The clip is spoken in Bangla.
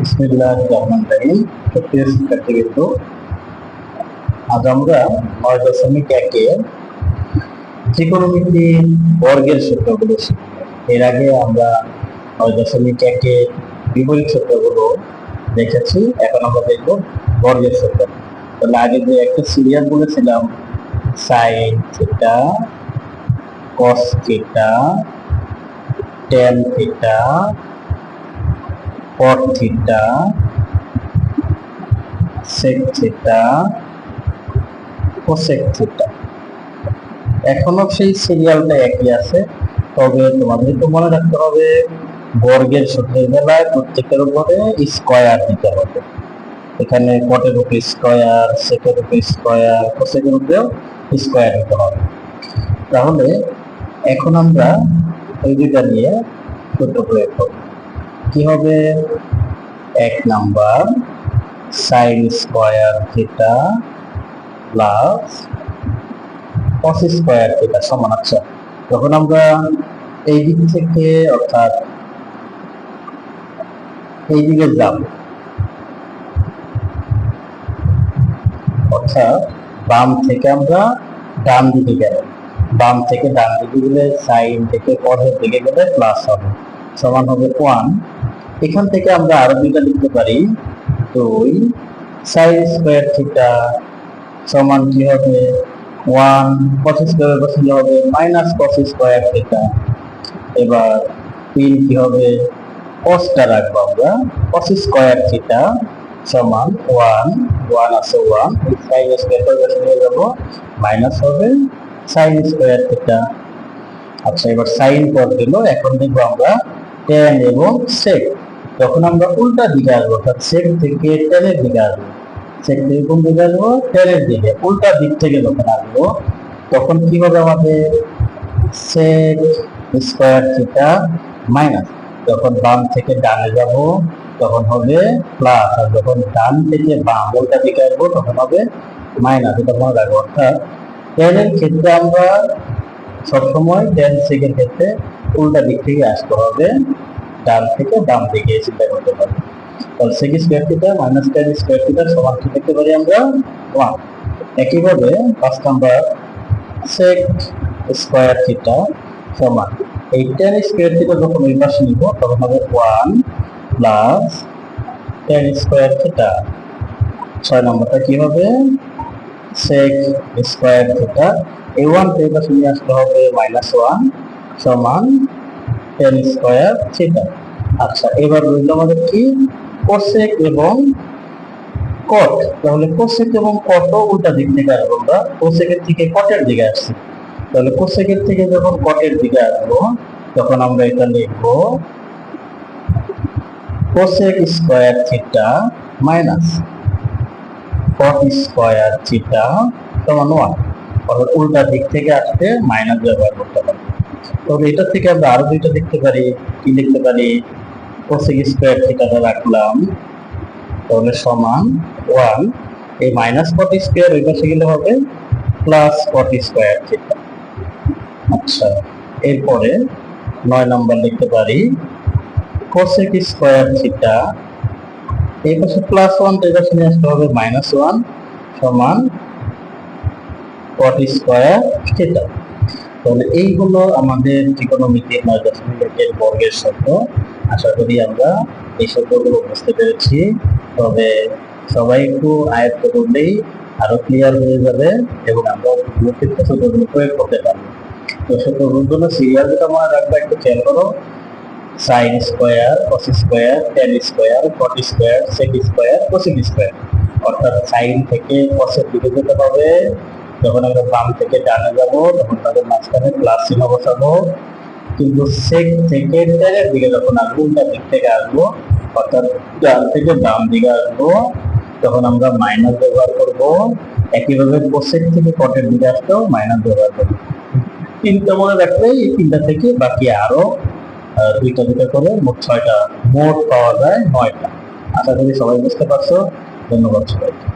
বিসমিল্লাহ রহমান রাহিম সক্রিয় শিক্ষার্থীবৃন্দ আজ বর্গের সূত্রগুলো শিখব। এর আগে আমরা নয় দশমিক বিপরীত সূত্রগুলো দেখেছি, এখন আমরা দেখব বর্গের সূত্র। তাহলে আগে যে একটা সিরিয়াল বলেছিলাম sine theta cos theta tan theta cot theta, sec theta, cosec theta এখনও সেই সিরিয়ালটা একই আছে, তবে তোমাদের তো মনে রাখতে হবে, বর্গের সূত্রের বেলায় প্রত্যেকের উপরে স্কয়ার দিতে হবে। এখানে কটের উপরে স্কয়ার সেকের উপরে স্কয়ার কোসেকের উপরেও স্কয়ার দিতে হবে। তাহলে এখন আমরা এই দুইটা নিয়ে সূত্র প্রয়োগ করব। কি হবে? এক number sine square theta plus cos square theta সমান আচ্ছা যখন আমরা এই দিক থেকে অর্থাৎ এই দিকে যাব। অর্থাৎ বাম থেকে আমরা ডান দিকে গেল। বাম থেকে ডান দিকে গেলে সাইন থেকে কসের দিকে গেলে প্লাস হবে। সমান হবে ওয়ান এখান থেকে আমরা আরও দুইটা লিখতে পারি। দুই সাইন স্কোয়ার থিটা সমান কি হবে? ওয়ান কস স্কোয়ার বসলে হবে মাইনাস কস স্কোয়ার থিটা এবার তিন কি হবে? কসটা রাখব আমরা। কস স্কোয়ার থিটা সমান ওয়ান ওয়ান আছে ওয়ান সাইন স্কোয়ার বসলে যাব মাইনাস হবে সাইন স্কোয়ার থিটা আচ্ছা এবার সাইন পর দিল, এখন দেখব আমরা টেন এবং সেক যখন আমরা উল্টা দিকে আসব, অর্থাৎ সেক থেকে টেনের দিকে আসব। সেক থেকে কোন দিকে আসব? টেনের দিকে। উল্টা দিক থেকে যখন আসব, তখন কি হবে আমাদের? সেক স্কোয়ার থিটা মাইনাস যখন বাম থেকে ডানে যাব, তখন হবে প্লাস আর যখন ডান থেকে বাম, উল্টা দিকে আসব, তখন হবে মাইনাস এটা মনে রাখব। অর্থাৎ টেনের ক্ষেত্রে আমরা সবসময় টেন সেকের ক্ষেত্রে উল্টা দিক থেকে আসতে হবে। ডান থেকে বাম দিকে চিন্তা করতে পারি তাহলে sec square theta minus tan square theta সমান কি লিখতে পারি আমরা? ওয়ান একইভাবে পাঁচ নাম্বার সেক স্কোয়ার থিটা সমান। এই টেন স্কোয়ার থিটা যখন ওই পাশে নিব, তখন হবে one plus tan square theta ছয় নম্বরটা কি হবে? সেক স্কোয়ার থিটা এই ওয়ান থেকে পাশে নিয়ে আসতে হবে মাইনাস ওয়ান সমান টেন স্কোয়ার থিটা আচ্ছা এবার রইল আমাদের কি? কোসেক এবং কট তাহলে কোসেক এবং কট উল্টা দিক থেকে আসব আমরা। কোসেকের থেকে কটের দিকে আসছি। তাহলে কোসেকের থেকে যখন কটের দিকে আসব, তখন আমরা এটা লিখব cosec square theta minus cot square theta সমান ওয়ান অর্থাৎ উল্টা দিক থেকে আসতে মাইনাস ব্যবহার করতে পারি তবে এটা থেকে আমরা আরও দুইটা দেখতে পারি, কি লিখতে পারি? কোসেক স্কোয়ার থিটাটা রাখলাম। তাহলে সমান ওয়ান এই মাইনাস কট স্কোয়ার ওই পাশে গেলে হবে প্লাস কট স্কোয়ার থিটা আচ্ছা এরপরে নয় নাম্বার লিখতে পারি। কোসেক স্কোয়ার থিটা এই পাশে প্লাস ওয়ান তো এই পাশে নিয়ে আসতে হবে মাইনাস ওয়ান সমান কট স্কোয়ার থিটা তাহলে এইগুলো আমাদের ত্রিকোণমিতির নয় দশমিক একের বর্গের শব্দ আশা করি আমরা এই শব্দগুলো বুঝতে পেরেছি। তবে সবাই একটু আয়ত্ত করলেই আরও ক্লিয়ার হয়ে যাবে এবং আমরা শব্দগুলো প্রয়োগ করতে পারব। তো শব্দগুলো সিরিয়াল যেটা মনে রাখবে, একটু খেয়াল করো। Sine square cos square tan square cot square sec square cosec square অর্থাৎ সাইন থেকে কসের দিকে যেতে হবে। যখন আমরা বাম থেকে ডানে যাব, তখন তাদের মাঝখানে প্লাস চিহ্ন বসাবো। কিন্তু সেক থেকে টেনের দিকে যখন আসব দিক থেকে আসব, অর্থাৎ ডান থেকে বাম দিকে আসব, তখন আমরা মাইনাস ব্যবহার করব। একইভাবে কোসেক থেকে কটের দিকে আসতেও মাইনাস ব্যবহার করব। তিনটা মনে রাখলে এই তিনটা থেকে বাকি আরও দুইটা দুইটা করে মোট ছয়টা, মোট পাওয়া যায় নয়টা। আশা করি সবাই বুঝতে পারছ। ধন্যবাদ সবাইকে।